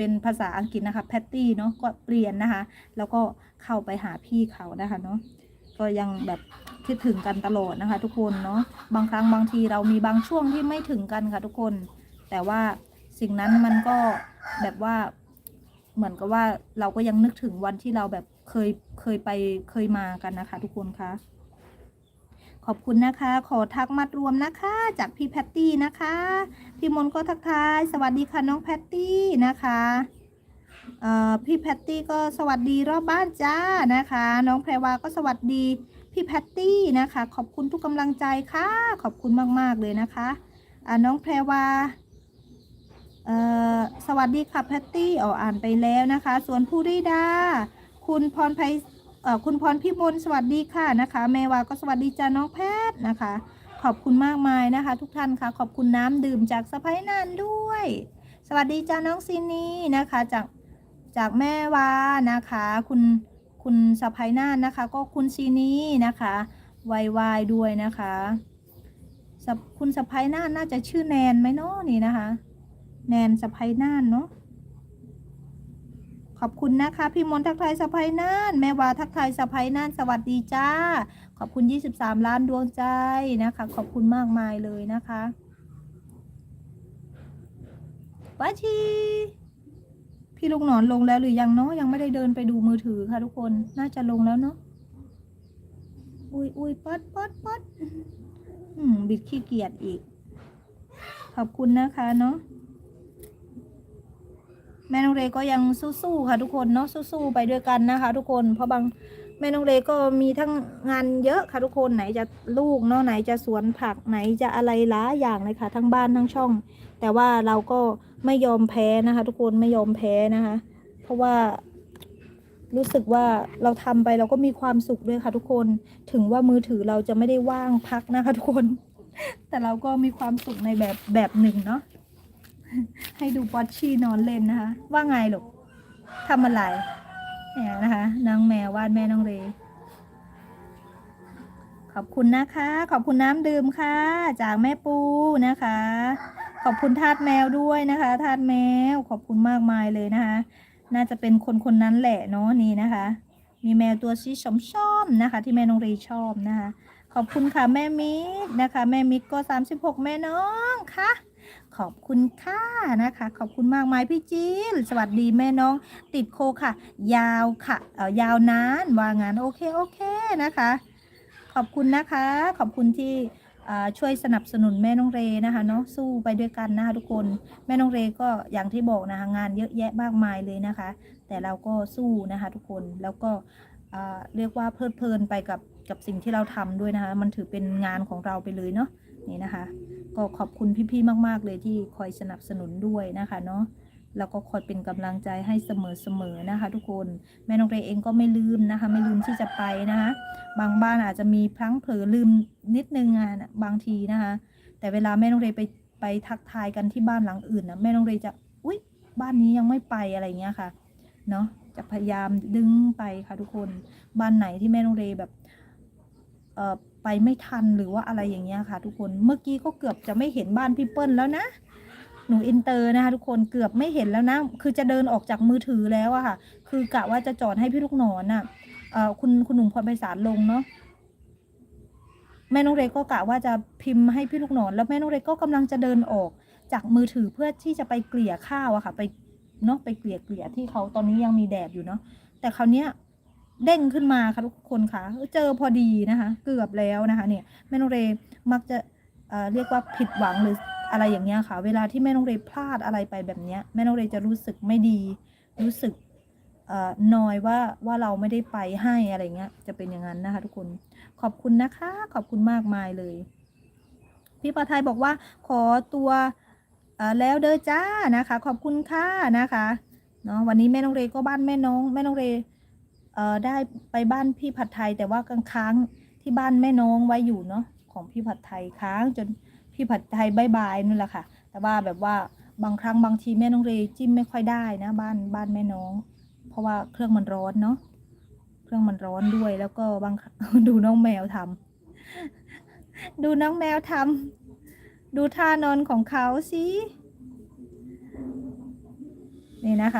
เป็นภาษาอังกฤษนะคะแพตตี้เนาะก็เปลี่ยนนะคะ แล้วก็เข้าไปหาพี่เขานะคะเนาะก็ยังแบบคิดถึงกันตลอดนะคะ ทุกคนเนาะบางครั้งบางทีเรามีบางช่วงที่ไม่ถึงกันค่ะทุกคน แต่ว่าสิ่งนั้นมันก็แบบว่าเหมือนกับว่าเราก็ยังนึกถึงวันที่เราแบบเคยเคยไปเคยมากันนะคะ ทุกคนคะ อบคุณนะคะ ขอทักมัดรวมนะคะ จากพี่แพตตี้นะคะ พี่มนก็ทักทาย สวัสดีค่ะน้องแพตตี้นะคะพี่แพตตี้ก็สวัสดีรอบบ้านจ้านะคะ น้องแพรวาก็สวัสดีพี่แพตตี้นะคะ ขอบคุณทุกกำลังใจค่ะ ขอบคุณมาก ๆ เลยนะคะน้องแพรวาเอ่อสวัสดีค่ะแพตตี้อ๋ออ่านไปแล้วนะคะ ส่วนผู้ริดา คุณพรไพ คุณพรพิมลสวัสดีค่ะนะคะ แมวาก็สวัสดีจ้าน้องแพทย์นะคะ ขอบคุณมากมายนะคะ ทุกท่านค่ะ ขอบคุณน้ำดื่มจากสะพ้ายนันด้วย สวัสดีจ้าน้องซินีนะคะ จากจากแม่วานะคะ คุณคุณสะพ้ายนันนะคะ ก็คุณซีนีนะคะวายวายด้วยนะคะคุณสะพ้ายนันน่าจะชื่อแนนไหมเนาะนี่นะคะ แนนสะพ้ายนันเนาะ ขอบคุณนะคะ พี่มนทักทายสะพ้ายน่านแม่วาทักทายสะพ้ายน่านสวัสดีจ้า ขอบคุณ 23 ล้านดวงใจนะคะ ขอบคุณมากมายเลยนะคะปาชีพี่ลูกหนอนลงแล้วหรือยังเนาะยังไม่ได้เดินไปดูมือถือค่ะทุกคนน่าจะลงแล้วเนาะอุ้ยอุ้ยปัดปัดปัดอืมบิดขี้เกียจอีก ขอบคุณนะคะเนาะ แม่น้องเรก็ยังสู้ๆค่ะทุกคนเนาะสู้ๆไปด้วยกันนะคะ ทุกคนเพราะบางแม่น้องเลก็มีทั้งงานเยอะค่ะทุกคนไหนจะลูกเนาะไหนจะสวนผักไหนจะอะไรหลายอย่างเลยค่ะ ทั้งบ้านทั้งช่อง แต่ว่าเราก็ไม่ยอมแพ้นะคะ ทุกคนไม่ยอมแพ้นะคะ เพราะว่ารู้สึกว่าเราทำไปเราก็มีความสุขด้วยค่ะ ทุกคนถึงว่ามือถือเราจะไม่ได้ว่างพักนะคะ ทุกคน แต่เราก็มีความสุขในแบบแบบหนึ่งเนาะ ให้ดูป๊อชชี่นอนเล่นนะคะ ว่าไงลูกทำอะไรเนี่ยนะคะนางแมววาดแม่น้องเร ขอบคุณนะคะ ขอบคุณน้ำดื่มค่ะ จากแม่ปูนะคะ ขอบคุณทาสแมวด้วยนะคะทาสแมว ขอบคุณมากมายเลยนะคะ น่าจะเป็นคนคนนั้นแหละเนาะนี่นะคะ มีแมวตัวสีชมชอมนะคะ ที่แม่น้องเรชอบนะคะ ขอบคุณค่ะแม่มิกนะคะ แม่มิกก็สามสิบหกแม่น้องค่ะ ขอบคุณค่ะนะคะ ขอบคุณมากมายพี่จีนสวัสดีแม่น้องติดโคค่ะ ยาวค่ะเอ่อยาวนานว่างานโอเคโอเคนะคะ ขอบคุณนะคะ ขอบคุณที่อ่าช่วยสนับสนุนแม่น้องเรนะคะเนาะสู้ไปด้วยกันนะคะทุกคนแม่น้องเรก็อย่างที่บอกนะคะงานเยอะแยะมากมายเลยนะคะ แต่เราก็สู้นะคะทุกคนแล้วก็อ่าเรียกว่าเพลิดเพลินไปกับ กับสิ่งที่เราทำด้วยนะคะ มันถือเป็นงานของเราไปเลยเนาะนี่นะคะ ก็ขอบคุณพี่ๆมาก ๆ เลยที่คอยสนับสนุนด้วยนะคะเนาะแล้วก็คอยเป็นกำลังใจให้เสมอๆนะคะ ทุกคนแม่น้องเรเองก็ไม่ลืมนะคะ ไม่ลืมที่จะไปนะคะ บางบ้านอาจจะมีพลั้งเผลอลืมนิดนึงอะบางทีนะคะ แต่เวลาแม่น้องเรไปไปทักทายกันที่บ้านหลังอื่นนะแม่น้องเรจะอุ๊ยบ้านนี้ยังไม่ไปอะไรเงี้ยค่ะเนาะจะพยายามดึงไปค่ะทุกคนบ้านไหนที่แม่น้องเรแบบ ไปไม่ทันหรือว่าอะไรอย่างเงี้ยค่ะ ทุกคนเมื่อกี้ก็เกือบจะไม่เห็นบ้านพี่เปิ้ลแล้วนะหนูอินเตอร์นะคะทุกคนเกือบไม่เห็นแล้วนะ คือจะเดินออกจากมือถือแล้วอะค่ะ คือกะว่าจะจอดให้พี่ลูกหนอนอะเอ่อคุณคุณหนุ่มพรไพศาลลงเนาะแม่น้องเรก็กะว่าจะพิมพ์ให้พี่ลูกหนอน แล้วแม่น้องเรก็กำลังจะเดินออกจากมือถือเพื่อที่จะไปเกลี่ยข้าวอะค่ะ ไปเนาะไปเกลี่ยเกลี่ยที่เขาตอนนี้ยังมีแดดอยู่เนาะแต่คราวเนี้ย เด้งขึ้นมาค่ะทุกคนค่ะ เจอพอดีนะคะ เกือบแล้วนะคะ เนี่ยแม่น้องเรมักจะเเรียกว่าผิดหวังหรืออะไรอย่างเงี้ยค่ะ เวลาที่แม่น้องเรพลาดอะไรไปแบบเนี้ยแม่น้องเรจะรู้สึกไม่ดี รู้สึกเอ่อนอยว่าว่าเราไม่ได้ไปให้อะไรเงี้ย จะเป็นอย่างนั้นนะคะ ทุกคนขอบคุณนะคะ ขอบคุณมากมายเลย พี่ปาไทยบอกว่า ขอตัวแล้วเด้อจ้านะคะ ขอบคุณค่ะนะคะเนาะวันนี้แม่น้องเรก็บ้านแม่น้อง แม่น้องเร ได้ไปบ้านพี่ผัดไทย แต่ว่ากลางค้างที่บ้านแม่น้องไว้อยู่เนาะของพี่ผัดไทยค้างจนพี่ผัดไทยบายบายนั่นแหละค่ะ แต่ว่าแบบว่าบางครั้งบางทีแม่น้องเรจิ้มไม่ค่อยได้นะบ้านบ้านแม่น้อง เพราะว่าเครื่องมันร้อนเนาะเครื่องมันร้อนด้วยแล้วก็บางดูน้องแมวทำดูน้องแมวทำดูท่านอนของเขาสินี่นะคะ